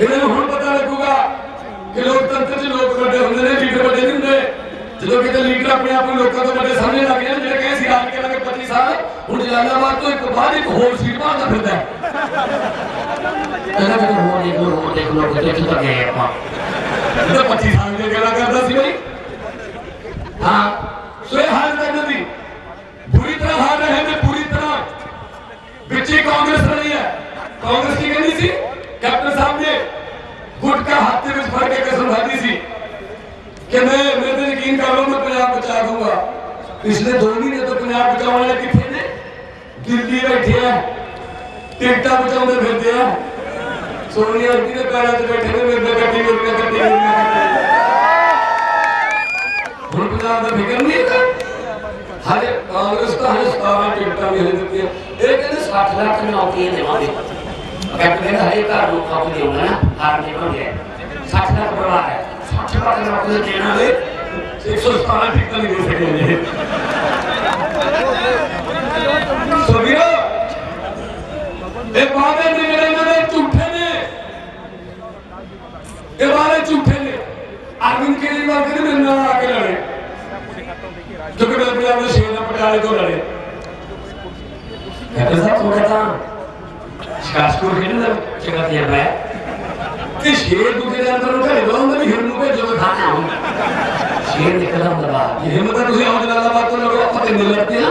ਇਹਨਾਂ ਨੂੰ ਹੁਣ ਪਤਾ ਲੱਗੂਗਾ ਕਿ ਲੋਕਤੰਤਰ 'ਚ ਲੋਕ ਵੱਡੇ ਹੁੰਦੇ ਨੇ, ਲੀਡਰ ਵੱਡੇ ਨਹੀਂ ਹੁੰਦੇ। ਜਦੋਂ ਕਿਤੇ ਲੀਡਰ ਆਪਣੇ ਆਪ ਨੂੰ ਲੋਕਾਂ ਤੋਂ ਵੱਡੇ ਸਮਝਣ ਲੱਗ ਗਏ ਜਿਹੜੇ ਕਹੇ ਸੀ ਹਾਰ ਕੇ ਲੱਗੇ 25 ਸਾਲ, ਹੁਣ ਜਲਾਲਾਬਾਦ ਤੋਂ ਇੱਕ ਬਾਅਦ ਇੱਕ ਹੋਰ ਸੀਟ ਭਾਲਦਾ ਫਿਰਦਾ ਕਹਿੰਦਾ ਮੈਨੂੰ ਹੋਰ ਇੱਕ ਹੋਰ ਦੇਖ ਲਓ, ਕਿੱਥੇ ਤੱਕ ਗਏ ਆਪਾਂ। ਇਹਦਾ 25 ਸਾਲ ਦੀ ਗੱਲਾਂ ਕਰਦਾ ਸੀ ਬਈ। ਹਾਂ, ਸੋ ਇਹ ਹਾਲ ਤੱਕ ਦੀ। ਬੁਰੀ ਤਰ੍ਹਾਂ ਹਾਰ ਰਹੇ ਨੇ ਬੁਰੀ ਤਰ੍ਹਾਂ ਵਿੱਚ ਹੀ ਕਾਂਗਰਸ ਰਹੀ ਹੈ। ਕਾਂਗਰਸ ਕੀ ਕਹਿੰਦੀ ਸੀ? ਕੈਪਟਨ ਸਾਹਿਬ ਨੇ ਗੁਟਕਾ ਹੱਥ ਦੇ ਵਿੱਚ ਫੜ ਕੇ ਕਸਮ ਖਾਦੀ ਸੀ ਕਿ ਮੈਂ ਮੇਰੇ ਤੇ ਯਕੀਨ ਕਰ ਲਓ ਮੈਂ ਪੰਜਾਬ ਬਚਾ ਦੂੰਗਾ ਪਿਛਲੇ 2 ਮਹੀਨੇ ਤੋਂ ਪੰਜਾਬ ਬਚਾਉਣ ਵਾਲੇ ਕਿੱਥੇ ਨੇ ਦਿੱਲੀ ਬੈਠੇ ਆ ਟਿਕਟਾਂ ਬਚਾਉਂਦੇ ਫਿਰਦੇ ਆ ਸੋਨੀਆ ਜੀ ਦੇ ਪੈਰਾਂ 'ਚ ਬੈਠੇ ਨੇ ਮੇਰੇ ਨਾਲ ਗੱਡੀ ਮੇਰੇ ਨਾਲ ਗੱਡੀ ਮੇਰੇ ਨਾਲ ਗੱਡੀ। ਹੁਣ ਪੰਜਾਬ ਦਾ ਫਿਕਰ ਨਹੀਂ ਹੈ ਹਾਲੇ ਕਾਂਗਰਸ ਤਾਂ ਹਲੇ 17 ਟਿਕਟਾਂ ਵੀ ਹਲੇ ਦਿੱਤੀਆਂ ਇਹ ਕੈਪਟਨ ਹਰੇ ਘਰ ਨੂੰ। ਕਾਪ ਹਾਰ ਨਹੀਂ ਬਣਿਆ 60 ਲੱਖ ਪਰਿਵਾਰ ਹੈ 60 ਲੱਖ ਨੌਕਰੀਆਂ ਦੇਣਾ ਨਾਲੇ 117 ਟਿਕਟਾਂ ਨਹੀਂ ਦੇ ਸਕੇ ਸੋ ਵੀਰੋ, ਇਹ ਵਾਅਦੇ ਨੇ ਜਿਹੜੇ ਇਹਨਾਂ ਦੇ ਝੂਠੇ ਨੇ। ਇਹ ਵਾਅਦੇ ਝੂਠੇ ਨੇ ਅਰਵਿੰਦ ਕੇਜਰੀਵਾਲ ਕਹਿੰਦੇ ਮੇਰੇ ਨਾਲ ਆ ਕੇ ਲੜੇ। ਕਿਉਂਕਿ ਮੈਂ ਪੰਜਾਬ ਦੇ ਸ਼ੇਰ ਨਾਲ ਪਟਿਆਲੇ ਤੋਂ ਲੜੇ। ਕੈਪਟਨ ਸਾਹਿਬ ਥੋੜਾ ਤਾਂ ਸ਼ਾਸਕੋਰ ਖੇਡਣ ਦਾ ਚੰਗਾ ਤਜਰਬਾ ਹੈ। ਤੇ ਸ਼ੇਰ ਦੂਜੇ ਦੇ ਅੰਦਰ ਨੂੰ ਘਰੇ ਬੁਲਾਉਂਦਾ ਵੀ ਹਿਰਨ ਨੂੰ ਭੇਜੋ ਹਾਂ ਹਾਂ ਹੁੰਦਾ ਸ਼ੇਰ ਨਿਕਲਦਾ ਹੁੰਦਾ ਬਾਹਰ ਇਹ ਹਿੰਮਤ ਹੈ, ਤੁਸੀਂ ਆਓ ਜਲਾਲਾਬਾਦ ਤੋਂ ਲੜੋ ਆਪਾਂ ਤਿੰਨ ਲੜਦੇ ਹਾਂ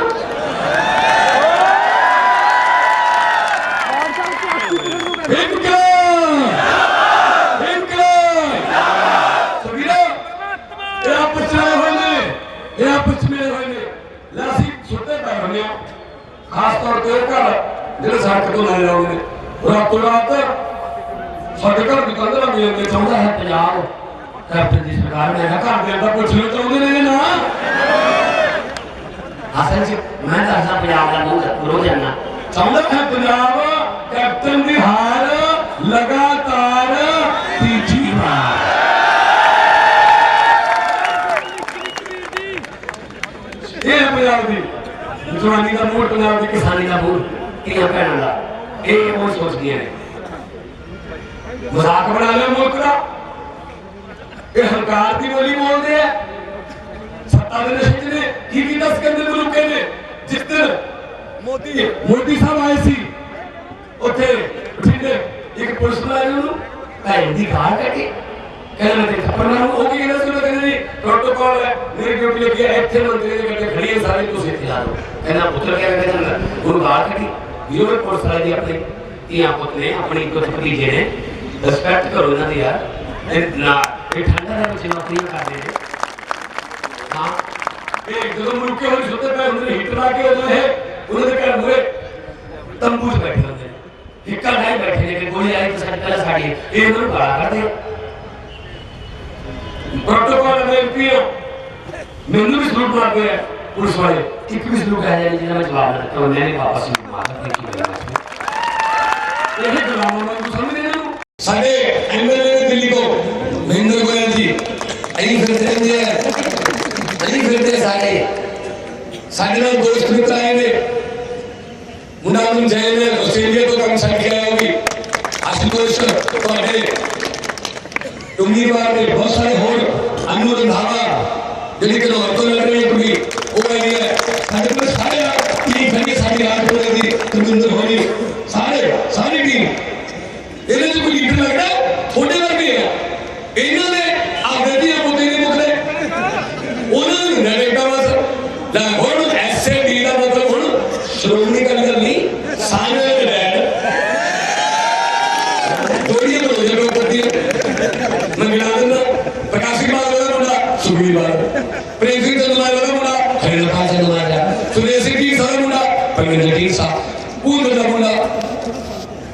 ਇਨਕਲਾਬ! ਅਸੀਂ ਖਾਸ ਤੌਰ ਤੇ ਉਹ ਘਰ, ਜਿਹੜੇ ਸੜਕ ਤੋਂ ਲੈ ਆਉਂਦੇ ਰਾਤੋਂ ਰਾਤ ਸਾਡੇ ਘਰ ਦੀ ਕੰਧ ਲੱਗ ਜਾਂਦੇ ਚਾਹੁੰਦਾ ਹੈ ਪੰਜਾਬ। ਕੈਪਟਨ ਦੀ ਸਰਕਾਰ ਨੇ ਕਿਹਾ ਘਰ ਦੇ ਅੰਦਰ ਪੁੱਛਣਾ ਚਾਹੁੰਦੇ ਨੇ ਨਾ? ਅਸਲ 'ਚ ਮੈਂ ਦੱਸਦਾ ਪੰਜਾਬ ਦਾ ਮੂੰਹ ਰੋ ਜਾਣਾ ਚਾਹੁੰਦਾ ਹੈ ਪੰਜਾਬ ਕੈਪਟਨ ਦੀ ਹਾਰ ਲਗਾਤਾਰ ਤੀਜੀ ਵਾਰ। ਇਹ ਪੰਜਾਬ ਦੀ ਜਵਾਨੀ ਦਾ ਮੋੜ ਪੰਜਾਬ ਦੀ ਕਿਸਾਨ ਦਾ ਮੂੰਹ। ਧੀਆਂ ਭੈਣਾਂ ਦਾ? ਇਹ ਉਹ ਸੋਚਦੀਆਂ ਨੇ। ਮਜ਼ਾਕ ਬਣਾ ਲਿਆ ਮੁਲਕ ਦਾ। ਇਹ ਹੰਕਾਰ ਦੀ ਬੋਲੀ ਬੋਲਦੇ ਆ। ਸੱਤਾ ਦੇ ਨਸ਼ੇ 'ਚ ਨੇ, ਕੀ ਕੀਤਾ ਸਿਕੰਦਰ ਮਲੂਕੇ ਨੇ? ਜਿਸ ਦਿਨ ਮੋਦੀ ਮੋਦੀ ਸਾਹਿਬ ਆਏ ਸੀ, ਉੱਥੇ ਬਠਿੰਡੇ ਇੱਕ ਪੁਲਿਸ ਵਾਲੇ ਉਹਨੂੰ ਭੈਣ ਦੀ ਗਾਲ ਕੱਢੀ। ਕਹਿੰਦੇ ਨੇ ਥੱਪੜ ਮਾਰੂ। ਉਹ ਕੀ ਕਹਿੰਦਾ ਸੀ? ਉਹ ਕਹਿੰਦੇ ਜੀ ਪ੍ਰੋਟੋਕਾਲ ਹੈ। ਮੇਰੀ ਡਿਊਟੀ ਲੱਗੀ ਹੈ। ਇੱਥੇ ਮੰਤਰੀ ਦੇ ਗੱਡੇ ਖੜੀ ਹੈ ਸਾਰੇ ਤੁਸੀਂ ਇੱਥੇ ਲਾ ਦਿਓ। ਕਹਿੰਦਾ, ਪੁੱਤਰ ਕਿਹਾ ਕਹਿੰਦਾ? ਉਹਨੂੰ ਗਾਲ ਕੱਢੀ। ਵੀਰੋ ਪੁਲਿਸ ਵਾਲੇ ਦੀ ਆਪਣੀ ਧੀਆਂ ਪੁੱਤ ਨੇ, ਆਪਣੀ ਕੁਝ ਭਤੀਜੇ ਨੇ ਰਿਸਪੈਕਟ ਕਰੋ ਇਹਨਾਂ ਦੀ ਯਾਰ। ਇਹ ਨਾ, ਇਹ ਠੰਡਾ ਦੇ ਵਿੱਚ ਨੌਕਰੀਆਂ ਕਰਦੇ ਨੇ। ਹਾਂ। ਇਹ ਜਦੋਂ ਮਲੂਕੇ ਹੋਏ ਸੁੱਤੇ ਪਏ ਹੁੰਦੇ ਨੇ ਹੀਟਰ ਲਾ ਕੇ ਉਦੋਂ ਇਹ ਉਹਨਾਂ ਦੇ ਘਰ ਮੂਰੇ ਤੰਬੂ 'ਚ ਬੈਠੇ ਹੁੰਦੇ ਨੇ। ਹਿੱਕਾ ਨਹੀਂ ਬੈਠੇ ਨੇ ਕਿ ਗੋਲੀ ਆਈ ਤਾਂ ਸਾਡੇ ਸਾਡੀ ਇਹ ਇਹਨਾਂ ਨੂੰ ਗਾਲਾਂ ਕੱਢਦੇ ਪ੍ਰੋਟੋਕਾਲ ਦੇ ਐਮਪੀ ਮੈਨੂੰ ਵੀ ਸਲੂਟ ਮਾਰਦੇ ਆ ਪੁਲਿਸ ਵਾਲੇ। ਇੱਕ ਵੀ ਸਲੂਕ ਹੈ ਜਿਹਦਾ ਮੈਂ ਜਵਾਬ ਦਿੱਤਾ, ਉਹਨੇ ਵਾਪਸ ਨਹੀਂ ਮਾਰਦਾ ਕੀ ਬੋਲਣਾ ਇਹ ਗੁਲਾਮਾਂ ਨੂੰ ਸਮਝਦੇ ਨੇ ਇਹਨੂੰ ਸਾਡੇ ਐਮਐਲਏ ਨੇ ਦਿੱਲੀ ਤੋਂ ਮਹਿੰਦਰ ਗੋਇਲ ਜੀ ਅਹੀਂ ਫਿਰਦੇ ਰਹਿੰਦੇ ਆ ਅਹੀਂ ਫਿਰਦੇ ਸਾਰੇ ਸਾਡੇ ਨਾਲ ਦੋਸਤ ਮਿੱਤਰ ਆਏ ਨੇ ਮੁੰਡਾ ਨੂੰ ਜੈ ਨੇ ਆਸਟ੍ਰੇਲੀਆ ਤੋਂ ਕੰਮ ਛੱਡ ਕੇ ਆਇਆ ਹੋਗੀ ਆਸ਼ੂਤੋਸ਼ ਤੁਹਾਡੇ ਉਮੀਦਵਾਰ ਨੇ ਬਹੁਤ ਸਾਰੇ ਹੋਰ ਅਨੂ ਰੰਧਾਵਾ ਜਿਹੜੀ ਕਿ ਲਾਹੌਰ ਤੋਂ ਲੜ ਰਹੀ ਹੈ ਕੁੜੀ ਉਹ ਆਈ ਹੈ ਸਾਡੇ ਕੋਲ ਸਾਰੇ ਟੀਮ ਖੜੀ ਸਾਡੀ ਰਾਜਪੁਰੇ ਦੀ ਤੁਮਿੰਦਰ ਹੋਣੀ ਸਾਰੇ ਸਾਰੀ ਟੀਮ ਇਹਦੇ ਚ ਕੋਈ ਲੀਡਰ ਲੱਗਦਾ ਥੋੜੇ ਵਰਗੇ ਆ ਇਹਨਾਂ ਦੇ ਆਪਦੇ ਦੀਆਂ ਪੁੱਤੇ ਨਹੀਂ ਮੁਕਦੇ ਉਹਨਾਂ ਨੂੰ ਨਰੇਗਾ ਬਸ ਲੈ ਹੁਣ ਐਸੇ ਡੀ ਦਾ ਮਤਲਬ ਹੁਣ ਸ਼੍ਰੋਮਣੀ ਅਕਾਲੀ ਦਲ ਨਹੀਂ ਸਾਰੇ ਰੈਡ ਦੋੜੀਆਂ ਬਰੋ ਜਦੋਂ ਪੱਤੀ ਮੈਂ ਗਿਣਾ ਦਿੰਦਾ ਪ੍ਰਕਾਸ਼ੀ ਬਾਦਲ ਦਾ ਮੁੰਡਾ ਸੁਖਬੀਰ ਬਾਦਲ ਪ੍ਰੇਮ ਸਿੰਘ ਚੰਦੂਮਾਜਰਾ ਦਾ ਮੁੰਡਾ ਹਰਿੰਦਰ ਪਾਲ ਚੰਦੂਮਾਜਰਾ ਸੁਰੇਸ਼ ਸਿੰਘ ਜੀ ਦਾ ਮੁੰਡਾ ਪਰਮਿੰਦਰ ਸਿੰਘ ਸਾਹਿਬ ਪੂਰਨ ਦਾ ਮੁੰਡਾ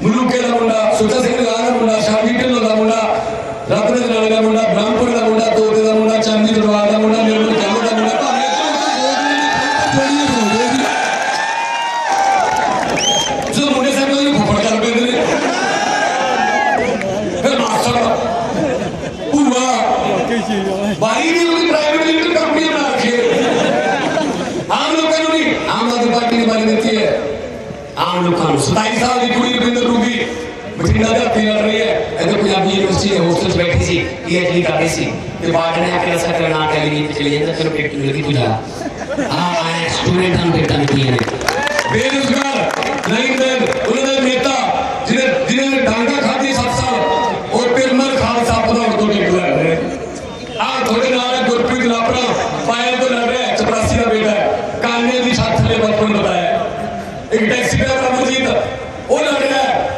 ਮਲੂਕੇ ਦਾ ਮੁੰਡਾ ਸੁੱਚਾ ਸਿੰਘ ਦਾ ਦਾ ਮੁੰਡਾ ਸ਼ਾਮੀ ਢਿੱਲੋਂ ਦਾ ਮੁੰਡਾ ਰਤਨ ਜਨਾਲੇ ਦਾ ਮੁੰਡਾ ਬ੍ਰਹਮਪੁਰ ਦਾ ਮੁੰਡਾ ਤੋਤੇ ਦਾ ਮੁੰਡਾ ਚੰਦੀ ਦਰਬਾਰ ਦਾ ਮੁੰਡਾ ਨਿਰਮਲ ਜੰਗ ਦਾ ਮੁੰਡਾ ਭਾਵੇਂ ਜੋੜੀਆਂ ਬੋਲਦੇ ਜੀ ਜਦੋਂ ਮੁੰਡੇ ਸਾਹਿਬ ਨੂੰ ਫੁੱਫੜ ਕਰ ਪੈਂਦੇ ਨੇ ਫਿਰ ਮਾਸਟਰ ਭੂਆ ਬਾਈ ਦੀ ਉਹਦੀ ਪ੍ਰਾਈਵੇਟ ਲਿਮਿਟਡ ਕੰਪਨੀ ਬਣਾ ਰੱਖੀ ਹੈ। ਆਮ ਲੋਕਾਂ ਨੂੰ ਨਹੀਂ, ਆਮ ਆਦਮੀ ਪਾਰਟੀ ਨੇ ਬਾਰੇ ਦਿੱਤੀ ਹੈ। ਆਮ ਲੋਕਾਂ ਨੂੰ 27 ਸਾਲ ਦੀ ਕੁੜੀ ਰਵਿੰਦਰ ਰੂਬੀ ਬਠਿੰਡਾ ਦੇ ਹੱਥੀ ਲੜ ਰਹੀ ਹੈ। ਇਹਦੇ ਪੰਜਾਬੀ ਯੂਨੀਵਰਸਿਟੀ ਦੇ ਹੋਸਟਲ 'ਚ ਬੈਠੀ ਸੀ ਪੀਐਚਡੀ ਕਰ ਰਹੀ ਸੀ। ਤੇ ਬਾਅਦ ਨੇ ਆ ਕੇ ਰਸਾ ਕਰਨਾ ਟੈਲੀਵਿਜ਼ਨ ਤੇ ਚਲੀ ਜਾਂਦਾ, ਤੈਨੂੰ ਟਿਕਟ ਮਿਲ ਗਈ ਤੂੰ ਜਾ ਆਏ ਸਟੂਡੈਂਟ ਹਨ ਟਿਕਟਾਂ ਮਿਲਦੀਆਂ ਨੇ। ਬੇਰੁਜ਼ਗਾਰ ਨਹੀਂ ਦੇ ਉਹਨਾਂ ਦੇ ਨੇਤਾ ਜਿਹਨੇ ਜਿਹਨੇ ਡਾਂਗਾ ਖਾਧੀ 7 ਸਾਲ ਉਹ ਪਿਰਮਲ ਖਾਲਸਾ ਪਧੌੜ ਤੋਂ ਨਿਕਲਿਆ ਹੈ ਆ ਤੁਹਾਡੇ ਨਾਲ ਹੈ ਗੁਰਪ੍ਰੀਤ ਲਾਪਰਾ ਪਾਇਲ ਤੋਂ ਲੜ ਰਿਹਾ ਹੈ, 84 ਦਾ ਬੇਟਾ ਹੈ ਕਾਨੇ ਦੀ ਛੱਤ ਥੱਲੇ ਬਚਪਨ ਬਤਾਇਆ ਇੱਕ ਟੈਕਸੀ ਡਰਾਈਵਰ ਅਮਰਜੀਤ ਉਹ ਲੜ ਰਿਹਾ ਹੈ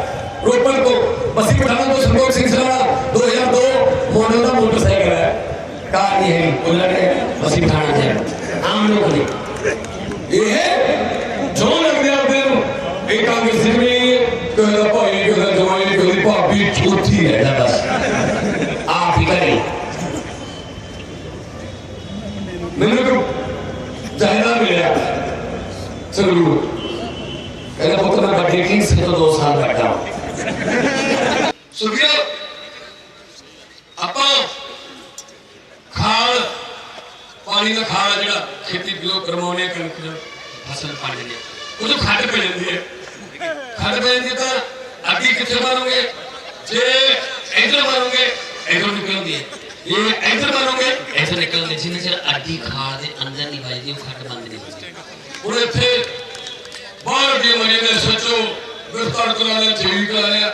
ਰੋਪੜ ਤੋਂ ਬਸੀ ਪਠਾਣਾ ਤੋਂ ਸੰਤੋਖ ਸਿੰਘ ਸਰਾਣਾ 2002 ਮਾਡਲ ਦਾ ਮੋਟਰਸਾਈਕਲ ਹੈ ਕਾਰ ਨਹੀਂ ਹੈਗੀ ਉਹ ਲੜ ਰਿਹਾ ਬਸੀ ਪਠਾਣਾ ਤੇ ਆਮ ਲੋਕ ਨੇ ਇਹ ਜੋ ਲੱਗਦੇ ਆਪਦੇ ਨੂੰ ਇਹ ਕਾਂਗਰਸ ਜਿਵੇਂ ਕਹਿੰਦਾ ਭਾਈ ਕਹਿੰਦਾ ਜਵਾਈ ਕਹਿੰਦੀ ਭਾਬੀ ਝੂਠੀ ਹੈ ਇਹਦਾ ਬਸ ਆ ਫਿਕਰ ਨਹੀਂ ਮੈਨੂੰ ਕੋ ਚਾਹੀਦਾ ਮਿਲਿਆ ਸੰਗਰੂਰ ਕਹਿੰਦਾ ਪੁੱਤ ਮੈਂ ਵੱਡੀ ਕਿੰਗ ਸੇ ਤੋਂ 2 ਸਾਲ ਬੈਠਾ ਹਾਂ ਸੁਖੀਆ ਆਪਾਂ ਖਾਲ ਪਾਣੀ ਦਾ ਖਾਲ ਆ ਜਿਹੜਾ ਖੇਤੀ ਜਦੋਂ ਕਰਵਾਉਣੇ ਆ ਕਣਕ ਦਾ ਫਸਲ ਪਾਣੀ ਦੀ ਉਹ ਜੋ ਖੱਡ ਪੈ ਜਾਂਦੀ ਹੈ ਖੱਡ ਪੈ ਜਾਂਦੀ ਹੈ ਤਾਂ ਅੱਗੇ ਕਿੱਥੇ ਮਾਰੋਗੇ ਜੇ ਇਧਰ ਮਾਰੋਗੇ ਇਧਰ ਨਿਕਲਦੀ ਹੈ ਇਧਰ ਮਾਰੋਗੇ ਇੱਥੇ ਨਿਕਲਦੇ ਜਿੰਨੇ ਚਿਰ ਅੱਡੀ ਖਾਲ ਦੇ ਅੰਦਰ ਨਹੀਂ ਵੱਜਦੀ ਉਹ ਖੱਟ ਬੰਦ ਨਹੀਂ ਹੁੰਦੀ। ਹੁਣ ਇੱਥੇ ਬਾਹਰ ਦੀ ਮਰੇ ਨੇ ਸੋਚੋ ਗ੍ਰਿਫਤਾਰ ਕਰਾ ਲਿਆ ਜੇਲ੍ਹ ਕਰਾ ਲਿਆ।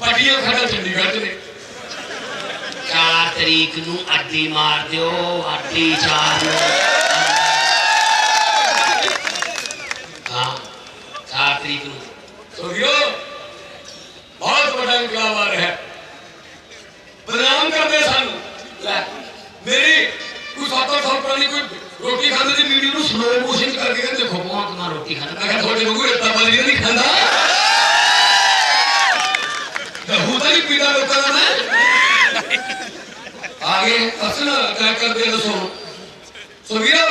ਪੱਟੀਆਂ ਖੜਾ ਚੰਡੀਗੜ੍ਹ ਨੇ। 4 ਤਰੀਕ ਨੂੰ ਅੱਡੀ ਮਾਰ ਦਿਓ ਅੱਡੀ 4 ਨੂੰ ਹਾਂ 4 ਤਰੀਕ ਨੂੰ। ਸੁਣਿਓ ਬਹੁਤ ਵੱਡਾ ਇਨਕਲਾਬ ਆ ਰਿਹਾ। ਹੈ ਬਦਨਾਮ ਕਰਦੇ ਸਾਨੂੰ ਲੈ। ਮੇਰੀ ਕੋਈ ਸੱਤ ਅੱਠ ਸਾਲ ਪੁਰਾਣੀ ਕੋਈ ਰੋਟੀ ਖਾਂਦੇ ਦੀ ਵੀਡੀਓ ਨੂੰ ਸਲੋ ਮੋਸ਼ਨ ਕਰਕੇ ਕਹਿੰਦੇ, ਦੇਖੋ ਭਗਵਾਨ ਕੁਮਾਰ ਰੋਟੀ ਖਾਣਾ ਮੈਂ ਕਿਹਾ, ਤੁਹਾਡੇ ਵਾਂਗੂ ਰੇਤਾ ਬਾਲੀ ਨਹੀਂ ਖਾਂਦਾ? ਦਹੂ ਤਾਂ ਨਹੀਂ ਪੀਦਾ ਲੋਕਾਂ ਦਾ, ਮੈਂ। ਆਗੇ ਅਸਲ ਕਿਆ ਕਰਦੇ ਦੱਸੋ। ਸੋ ਵੀਰੋ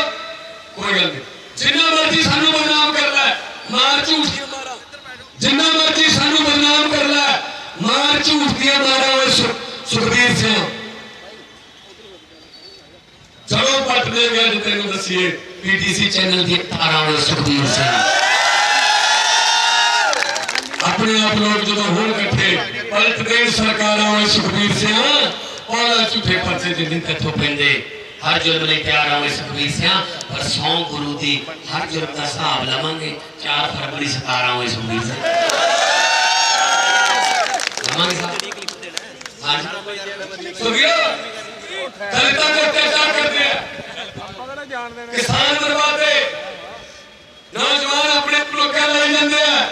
ਕੋਈ ਗੱਲ ਨਹੀਂ। ਜਿੰਨਾ ਮਰਜ਼ੀ ਸਾਨੂੰ ਬਦਨਾਮ ਕਰ ਲੈ, ਮਾਰ ਝੂਠ ਦੀਆਂ ਜਿੰਨਾ ਮਰਜ਼ੀ ਸਾਨੂੰ ਬਦਨਾਮ ਕਰ ਲੈ, ਮਾਰ ਝੂਠ ਦੀਆਂ ਮਾਰਾਂ ਓਏ ਸੁਖਬੀਰ ਸਿੰਘ। ਚਲੋ ਪੱਟ ਦੇਗਾ ਜੇ ਤੈਨੂੰ ਦੱਸੀਏ ਪੀਟੀਸੀ ਚੈਨਲ ਦੀ ਤਾਰਾਂ ਵਾਲੇ ਸੁਖਬੀਰ ਸਿੰਘ ਆਪਣੇ ਆਪ ਲੋਕ ਜਦੋਂ ਹੋਣ ਇਕੱਠੇ ਪਲਟ ਦੇਣ ਸਰਕਾਰਾਂ ਓਏ ਸੁਖਬੀਰ ਸਿੰਘ ਪਾਲਾ ਝੂਠੇ ਪਰਚੇ ਦੇ ਜਿੰਨ ਕਿੱਥੋਂ ਪੈਂਦੇ ਹਰ ਜ਼ੁਲਮ ਲਈ ਤਿਆਰ ਹੋਏ ਸੁਖਬੀਰ ਸਿੰਘ ਪਰ ਸੌ ਗੁਰੂ ਦੀ ਹਰ ਜ਼ੁਲਮ ਦਾ ਹਿਸਾਬ ਲਵਾਂਗੇ 4 ਫਰਵਰੀ 17 ਹੋਏ ਸੁਖਬੀਰ ਸਿੰਘ ਲਵਾਂਗੇ ਸਾਹਿਬ ਹਾਂਜੀ ਸੁਖਿਆ ਦਲਿਤਾਂ ਤੇ ਅਤਿਆਚਾਰ ਕਰਦੇ ਆ। ਕਿਸਾਨ ਬਰਬਾਦੇ ਨੌਜਵਾਨ ਆਪਣੇ ਲੋਕਾਂ ਲਈ ਜਾਂਦੇ ਆ।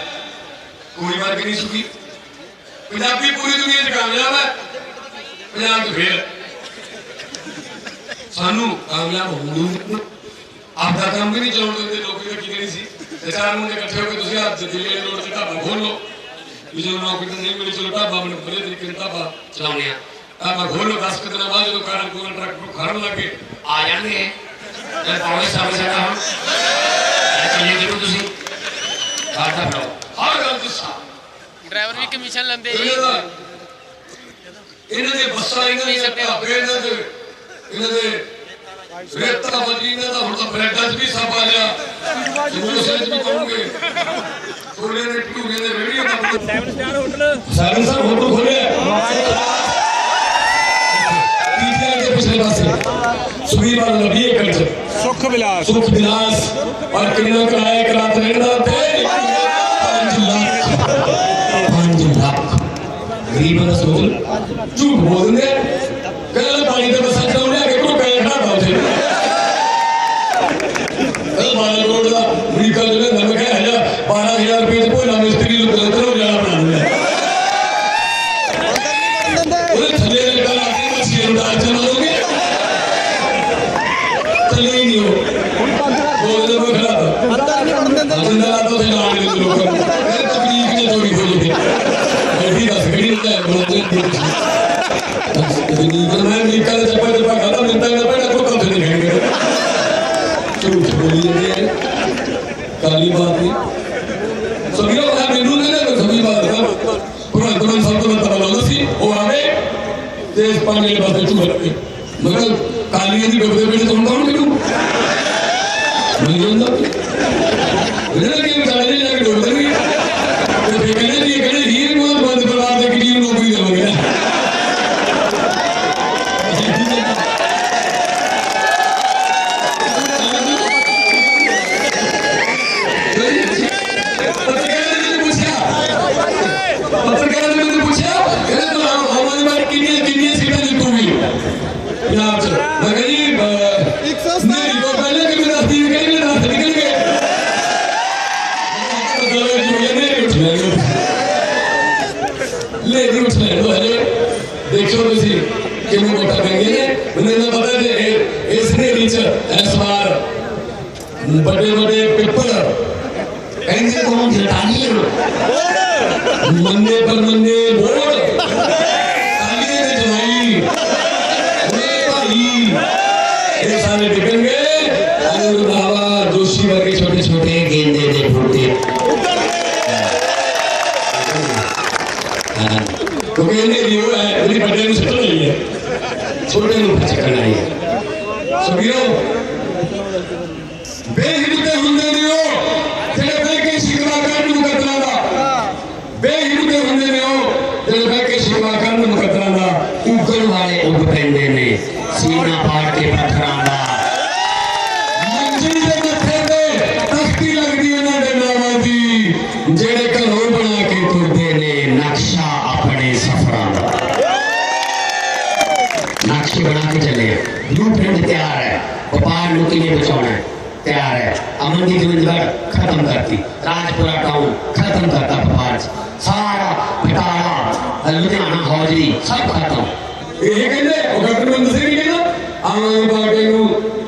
ਕੋਈ ਵਰਗ ਨਹੀਂ ਸੁਖੀ। ਪੰਜਾਬੀ ਪੂਰੀ ਦੁਨੀਆ 'ਚ ਕਾਮਯਾਬ ਹੈ ਪੰਜਾਬ 'ਚ ਫੇਲ ਸਾਨੂੰ ਕਾਮਯਾਬ ਹੋਣ ਆਪਦਾ ਕੰਮ ਵੀ ਨਹੀਂ ਚਲਾਉਣ ਦਿੰਦੇ ਲੋਕੀ ਤਾਂ ਕੀ ਸੀ। ਤੇ ਚਾਰ ਮੁੰਡੇ ਇਕੱਠੇ ਹੋ ਕੇ ਤੁਸੀਂ ਆਪ ਦਿੱਲੀ ਰੋਡ 'ਤੇ ਢਾਬਾ ਖੋਲ ਲਓ। ਵੀ ਜਦੋਂ ਨੌਕਰੀ ਤਾਂ ਨਹੀਂ ਮਿਲੀ ਚਲੋ ਢਾਬਾ ਬਣ ਬੜੇ ਤਰੀਕੇ ਨਾਲ ਢਾਬਾ ਆ। ਖੋਲ ਲਓ 10 ਕੁ ਦਿਨਾਂ ਬਾਅਦ ਜਦੋਂ ਕਾਰਨ ਕੋਲ ਟਰੱਕ ਨੂੰ ਖੜਨ ਲੱਗੇ ਆ ਜਾਣਗੇ ਤੇ ਪਾਉਣੇ ਸਾਹਮਣੇ ਸਾਡਾ ਹੁਣ ਇਹ ਚੱਲੇ ਕਿਉਂ ਤੁਸੀਂ। ਕਾਟਾ ਬਣਾਓ। ਹਰ ਗੱਲ ਦੀ ਸਾਹ ਡਰਾਈਵਰ ਵੀ ਕਮਿਸ਼ਨ ਲੈਂਦੇ ਜੀ। ਇਹਨਾਂ ਦਾ ਬੱਸਾਂ ਇਹਨਾਂ ਦੇ ਢਾਬੇ ਇਹਨਾਂ ਦੇ ਇਹਨਾਂ ਦੇ ਰੇਤਾ ਬਜੀ ਇਹਨਾਂ ਦਾ ਹੁਣ ਤਾਂ ਬ੍ਰੈਡਾਂ 'ਚ ਵੀ ਸਭ ਆ ਗਿਆ ਸਮੋਸੇ 'ਚ ਵੀ ਕਹੋਗੇ ਛੋਲੇ ਦੇ ਟੂਰੇ ਦੇ ਰੇੜੀਆਂ ਦਾ ਸੈਵਨ ਸਟਾਰ ਹੋਟਲ। ਸਾਰਨ ਸਾਹਿਬ ਹੋਟਲ ਖੋਲਿਆ। ਪੀਟੀਆਰ ਦੇ ਪਿਛਲੇ ਪਾਸੇ ਸੁਖੀ ਵਾਲ ਨਬੀ ਏਕੜ ਚ ਸੁਖ ਵਿਲਾਸ ਸੁਖ ਵਿਲਾਸ ਔਰ ਕਿੰਨਾ ਕਿਰਾਇਆ ਇੱਕ ਰਾਤ ਰਹਿਣ ਦਾ ਤੇ 5 ਲੱਖ 5 ਲੱਖ Entonces, ਦੇਖੋ ਤੁਸੀਂ ਕਿਵੇਂ ਵੋਟਾਂ ਪੈਂਦੀਆਂ ਨੇ ਮੈਨੂੰ ਇਹਨਾਂ ਪਤਾ ਜੇ ਇਸ ਨੇਰੀ ਚ ਇਸ ਵਾਰ ਵੱਡੇ ਵੱਡੇ ਪੇਪਰ ਕਹਿੰਦੇ ਕੌਣ ਜਟਾਨੀ ਮੰਨੇ ਪਰ ਮੰਨੇ ਬੋਲ। ਕਾਲੀਏ ਦੇ ਜਵਾਈ। ਓਏ ਭਾਈ। ਇਹ ਸਾਰੇ ਡਿੱਗਣਗੇ। ਅਨੁਰ ਬਾਬਾ ਜੋਸ਼ੀ ਵਰਗੇ ਛੋਟੇ ਛੋਟੇ ਗੇਂਦੇ ਦੇ ਬੂਟੇ। ਛੋਟੇ ਨੂੰ ਚੱਕਣ ਆਈ ਹੈ ਸੋ ਵੀਰੋ ਬਣਾ ਕੇ ਚੱਲੇ ਬਲੂਪ੍ਰਿੰਟ ਤਿਆਰ ਹੈ ਵਪਾਰ ਨੂੰ ਕਿਵੇਂ ਬਚਾਉਣਾ ਹੈ ਤਿਆਰ ਹੈ ਅਮਨ ਦੀ ਗੋਬਿੰਦਗੜ੍ਹ ਖਤਮ ਕਰਤੀ ਰਾਜਪੁਰਾ ਟਾਊਨ ਖਤਮ ਕਰਤਾ ਵਪਾਰ 'ਚ। ਸਾਰਾ ਬਟਾਲਾ ਲੁਧਿਆਣਾ ਹੌਜਰੀ ਸਭ ਖਤਮ ਇਹ ਕਹਿੰਦੇ ਉਹ ਕੈਪਟਨ ਮਨਿੰਦਰ ਸਿੰਘ ਨਹੀਂ ਕਹਿੰਦਾ ਆਮ ਪਾਰਟੀ ਨੂੰ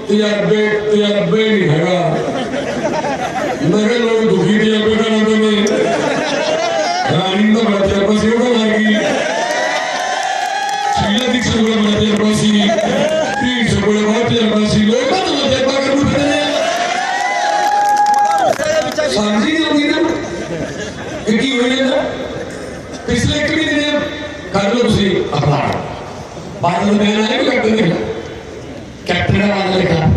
ਤਜਰਬੇ ਤਜਰਬੇ ਨਹੀਂ ਹੈਗਾ ਮੈਂ ਕਿਹਾ ਲੋਕ ਦੁਖੀ ਤਜਰਬੇ ਕਰਾਉਂਦੇ ਨੇ ਰਾਣੀ ਨੂੰ ਤਾਂ ਬੜਾ ਤਜਰਬਾ ਸੀ ਉਹ ਤਾਂ ਮਰ ਗਈ ਸ਼ੀਲਾ ਦੀ ਕੋਲ ਬੜਾ ਤਜਰਬਾ ਸੀ ਢੀਠ ਕੋਲ ਬਹੁਤ ਸੀ ਲੋਕ ਤਾਂ ਤਜਰਬਾ ਕਰਨ ਫਿਰਦੇ ਨੇ ਸਮਝ ਨਹੀਂ ਆਉਂਦੀ ਨਾ। ਕਿ ਕੀ ਹੋਈ ਜਾਂਦਾ? ਪਿਛਲੇ ਇੱਕ ਮਹੀਨੇ ਕਰ ਲਓ ਤੁਸੀਂ ਅਖਬਾਰ ਬਾਦਲ ਦੇ ਨਾਲ ਨਹੀਂ ਕਰਦੇ ਨੇ ਕੈਪਟਨ ਦਾ ਵਾਦਾ ਲਿਖਾ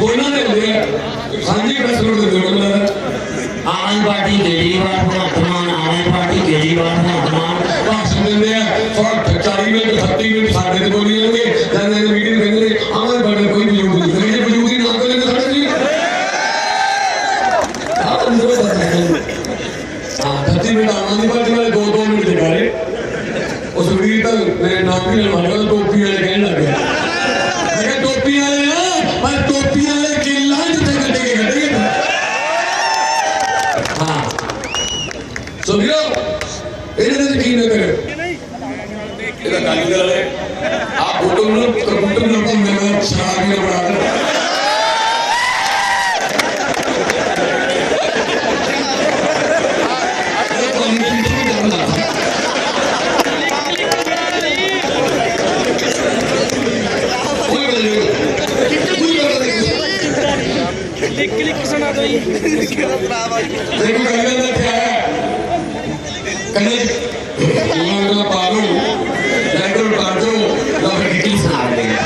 ਉਹਨਾਂ ਦੇ ਹੁੰਦੇ ਆ ਸਾਂਝੀ ਪ੍ਰੈਸ ਨੂੰ ਦਿੰਦੇ ਉਹਨਾਂ ਆਮ ਪਾਰਟੀ ਕੇਜਰੀਵਾਲ ਭਗਵੰਤ ਮਾਨ ਆਮ ਪਾਰਟੀ ਕੇਜਰੀਵਾਲ ਭਗਵੰਤ ਮਾਨ ਭਾਸ਼ਣ ਦਿੰਦੇ ਆ। ਫੋਰ 40 ਮਿੰਟ 30 ਮਿੰਟ ਸਾਡੇ ਤੇ ਬੋਲੀ ਜਾਣਗੇ ਜਾਂਦੇ ਮੀਟਿੰਗ ਕਹਿੰਦੇ ਨੇ ਆਵੇਂ ਬੜੇ ਕੋਈ ਬਜ਼ੁਰਗ ਨਹੀਂ ਕਹਿੰਦੇ ਜੇ ਬਜ਼ੁਰਗ ਹੀ ਨਾ ਕਰੇ ਤਾਂ ਸਾਡੇ ਜੀ ਆਹ ਅੰਦਰੋਂ ਪਤਾ ਹੈ ਹਾਂ 30 ਮਿੰਟ ਆਮ ਆਦਮੀ ਪਾਰਟੀ ਵਾਲੇ ਦੋ ਦੋ ਮਿੰਟ ਦਿਖਾ ਰਹੇ ਉਸ ਵੀਰ ਤਾਂ ਮੇਰੇ ਨਾਮ ਵੀ ਲਵਾ ਲਿਆ ਟੋਪੀ ਵਾਲੇ ਕਹਿਣ ਲੱਗ ਗਿਆ ਮੈਂ ਕਿਹਾ ਟੋਪੀ ਵਾਲੇ ਆ ਪਰ ਟੋਪੀ ਵਾਲੇ ਕਿੱਲਾਂ ਜਿੱਥੇ ਕੱਢੇ ਕੇ ਕੱਢੇ ਹਾਂ ਸੋ ਵੀਰੋ ਇਹਦੇ ਤੇ ਯਕੀਨ ਨਾ ਕਰਿਓ ਇਹਦਾ ਕਾਲੀ ਦਲ ਵਾਲੇ ਆਪ ਫੋਟੋ ਨੂੰ ਕੰਪਿਊਟਰ ਨੂੰ ਘੁੰਮੇ ਮੈਂ ਸ਼ਰਾਬ ਵੀ ਬਣਾ ਦੇ ਇਹ ਕੰਪਿਊਟਰ ਨੂੰ ਜਾਣ ਲੱਗਾ ਕੋਈ ਗੱਲ ਨਹੀਂ ਕੋਈ ਗੱਲ ਨਹੀਂ ਲਿਖ ਲਿਖ ਸੁਣਾ ਦੋ ਜੀ ਦੇਖੋ ਗੱਲ ਦਾ ਕੀ ਹੈ ਕਹਿੰਦੇ ਇਹਨਾਂ ਦਾ ਪਾਲੋ ਲੈਂਟਰ ਪਾਜੋ ਲੋਕ ਕਿੱਟੀ ਸੁਣਾ ਰਹੇ ਨੇ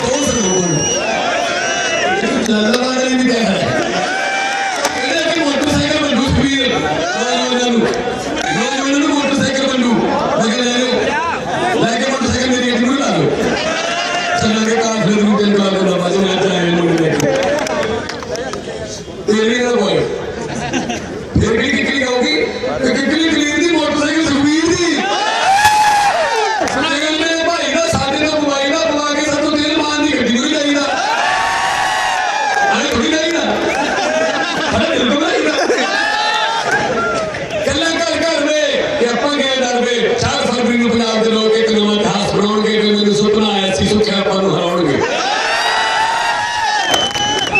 ਦੋ ਸਰੂਪਨ ਲੱਲਾ ਵਾਲੇ ਵੀ ਕਹਿ ਹੈ ਇਹਦਾ ਕਿ ਮੋਟਰਸਾਈਕਲ ਬੰਦੂ ਸਪੀਰ ਨੌਜਵਾਨਾਂ ਨੂੰ ਨੌਜਵਾਨਾਂ ਨੂੰ ਮੋਟਰਸਾਈਕਲ ਬੰਦੂ ਮੈਂ ਕਿਹਾ ਲੈ ਲਓ ਲੈ ਕੇ ਮੋਟਰਸਾਈਕਲ ਮੇਰੀ ਅੱਖ ਨੂੰ ਲਾ ਲਓ ਚੱਲਾਂਗੇ ਕਾਫਲੇ ਨੂੰ ਦਿਨ ਲਾ ਲਓ ਬਾਜੂ ਮੈਂ ਚਾਹੇ ਨੂੰ ਲੈ ਕੇ ਤੇਰੀ ਨਾ ਬੋਲ ਫਿਰ ਕਿਹੜੀ ਕਿਹੜੀ ਗਾਉਗੀ ਕਿ ਕਿਹੜੀ ਕਲੀਰ ਦੀ ਮੋਟਰਸਾਈਕਲ ਸੁਖਬੀਰ ਦੀ ਸੁਣਾਗਲ ਨੇ ਭਾਈ ਦਾ ਸਾਡੇ ਦਾ ਬੁਆਈ ਦਾ ਬੁਆ ਕੇ ਸਾਨੂੰ ਤੇਲ ਮਾਨ ਦੀ ਗੱਡੀ ਨੂੰ ਚਾਹੀਦਾ ਅਰੇ ਥੋੜੀ ਚਾਹੀਦਾ ਅਰੇ ਦਿਲ ਤੋਂ ਚਾਹੀਦਾ ਗੱਲਾਂ ਕਰ ਕਰ ਵੇ ਕਿ ਆਪਾਂ ਗਏ ਡਰਵੇ 4 ਫਰਵਰੀ ਨੂੰ ਪੰਜਾਬ ਦੇ ਲੋਕ ਇੱਕ ਨਵਾਂ ਇਤਿਹਾਸ ਬਣਾਉਣਗੇ ਕਿ ਮੈਨੂੰ ਸੁਪਨਾ ਆਇਆ ਸੀ ਸੁੱਖਿਆ ਆਪਾਂ ਨੂੰ ਹਰਾਉਣਗੇ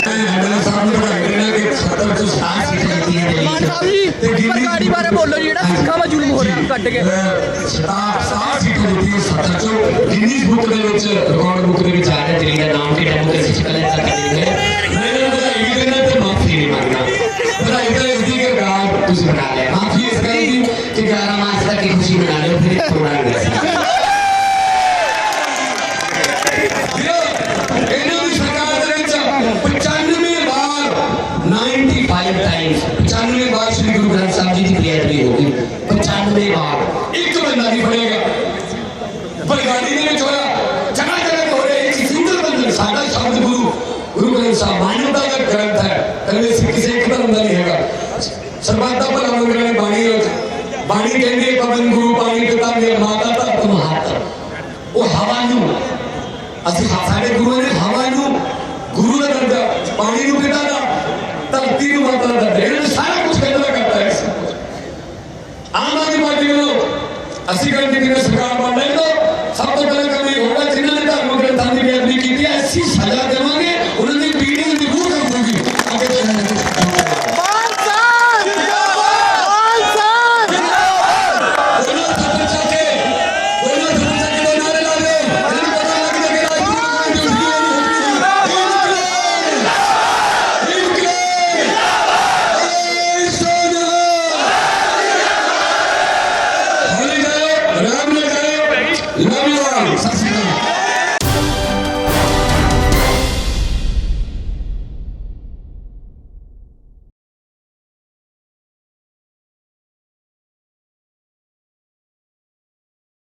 ਮੈਂ ਹਮਲਾ ਸਾਹਿਬ ਨੂੰ ਬਣਾ ਦੇਣਾ ਕਿ 70 ਤੋਂ 60 ਸੀਟਾਂ ਜਿੱਤੀਆਂ ਦਿੱਲੀ 'ਚ ਤੇ ਗਿੱਲੀ ਗਾੜੀ ਬਾਰੇ ਬੋਲੋ ਜੀ, ਜਿਹੜਾ ਸਿੱਖਾਂ 'ਵਾ ਜ਼ੁਲਮ ਹੋ ਰਿਹਾ, ਕੱਢ ਕੇ। ਸਤਾਰ ਸਾਹ ਸੀਟਾਂ ਦਿੱਤੀਆਂ 70 ਚੋਂ ਗਿਨੀਜ਼ ਬੁੱਕ ਦੇ ਵਿੱਚ ਰਿਕਾਰਡ ਬੁੱਕ ਦੇ ਵਿੱਚ ਆ ਰਿਹਾ ਦਿੱਲੀ ਦਾ ਨਾਮ ਵੀ ਡੈਮੋਕ੍ਰੇਸੀ ਚ ਕਲੇ ਤੱਕ ਦੇ ਗਏ ਮੈਂ ਇਹਨਾਂ ਨੂੰ ਵਧਾਈ ਵੀ ਦੇਣਾ ਤੇ ਮਾਫੀ ਵੀ ਮੰਗਣਾ ਵਧਾਈ ਤਾਂ ਇਸ ਦੀ ਕਿ ਗਾਲ ਤੁਸੀਂ ਬਣਾ ਲਿਆ ਮਾਫੀ ਇਸ ਗੱਲ ਦੀ ਕਿ 11 ਮਾਰਚ ਤੱਕ ਦੀ ਖੁਸ਼ੀ ਮਨਾ ਲਿਓ ਫਿਰ ਤੋੜਾਂਗੇ ਵੀਰੋ, ਇਹਨਾਂ ਦੀ ਸਰਕਾਰ ਦੇ ਵਿੱਚ 95 ਵਾਰ 95 ਟਾਈਮਸ 95 ਵਾਰ ਸ੍ਰੀ ਗੁਰੂ ਗ੍ਰੰਥ ਸਾਹਿਬ ਜੀ ਸਾਹਿਬ ਜੀ ਦੀ ਬੇਅਦਬੀ ਹੋ ਗਈ 95 ਵਾਰ ਇੱਕ ਬੰਦਾ ਨਹੀਂ ਫੜੇਗਾ ਬਰਗਾੜੀ ਦੇ ਵਿੱਚ ਹੋਇਆ ਜਗ੍ਹਾ ਜਗ੍ਹਾ ਤੇ ਹੋ ਰਿਹਾ ਇੱਕ ਸਿੰਗਲ ਬੰਦਾ ਸਾਡਾ ਸ਼ਬਦ ਗੁਰੂ ਗੁਰੂ ਦਾ ਗ੍ਰੰਥ ਹੈ ਕਹਿੰਦੇ ਸੀ ਕਿਸੇ ਧਰਮ ਦਾ ਨਹੀਂ ਹੈਗਾ ਸਰਬੱਤ ਦਾ ਭਲਾ ਮੰਗਣ ਵਾਲੀ ਬਾਣੀ ਵਿੱਚ ਬਾਣੀ ਕਹਿੰਦੀ ਪਵਨ ਗੁਰੂ ਪਾਣੀ ਪਿਤਾ ਮੇਰ ਮਾਤਾ ਧਰਤ ਮਹਾਤ ਉਹ ਹਵਾ ਨੂੰ ਅਸੀਂ ਸਾਡੇ ਗੁਰੂ ਨੇ ਹਵਾ ਨੂੰ ਗੁਰੂ ਦਾ ਦਰਜਾ ਪਾਣੀ ਨੂੰ ਪਿਤਾ ਦਾ ਧਰਤੀ ਨੂੰ ਮਾਤਾ ਦਾ ਦਰਜਾ ਇਹਨਾਂ ਨੇ ਸਾਰਾ ਕੁਝ ਕਹਿੰਦਾ ਕਰਤਾ ਹੈ ਅਕਾਲੀ ਦਲ ਦੀ ਸਰਕਾਰ ਬਣ ਰਹੀ ਹੈ ਸਭ ਤੋਂ ਪਹਿਲੇ